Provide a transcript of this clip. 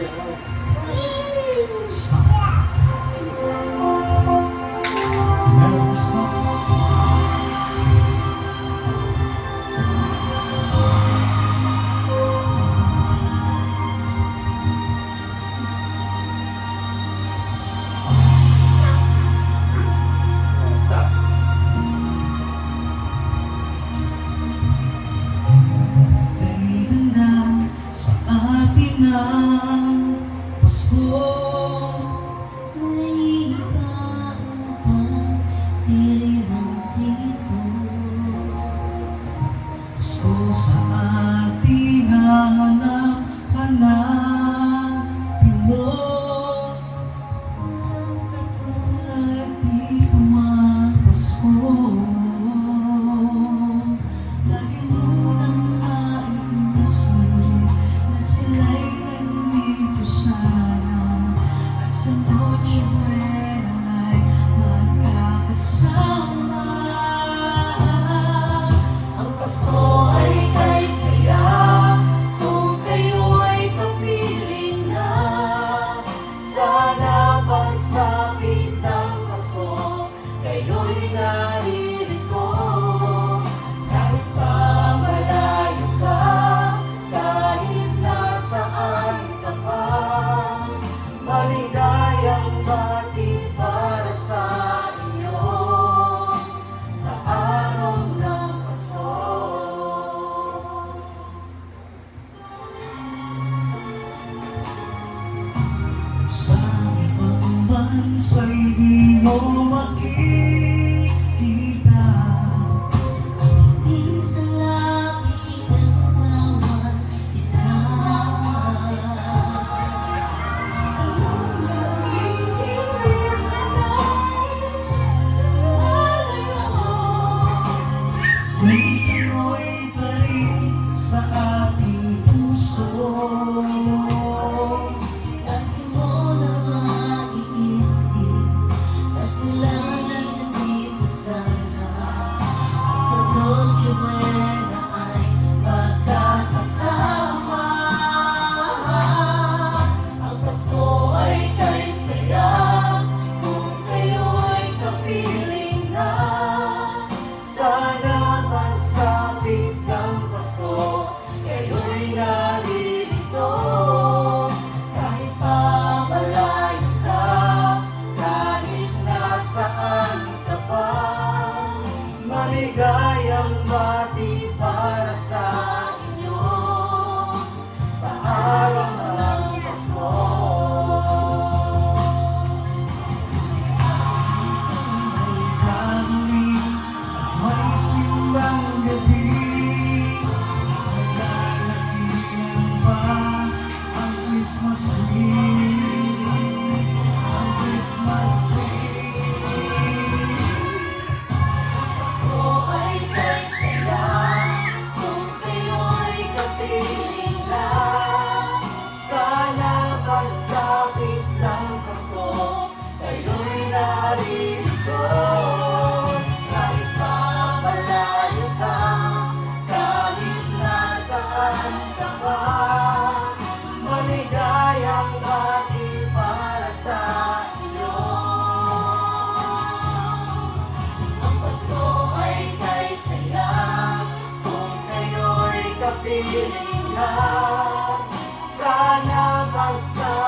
Thank you. Gusto sa ating hanap Hanapin mo Walang katulad dito mga Pasko Sana. At sa noche buena ay magkakasama Minsan'y di mo makikita. Ating sa lapit ang bawat isa Sweet mo'y pa rin sa ating puso. Maligal. Sana bangsa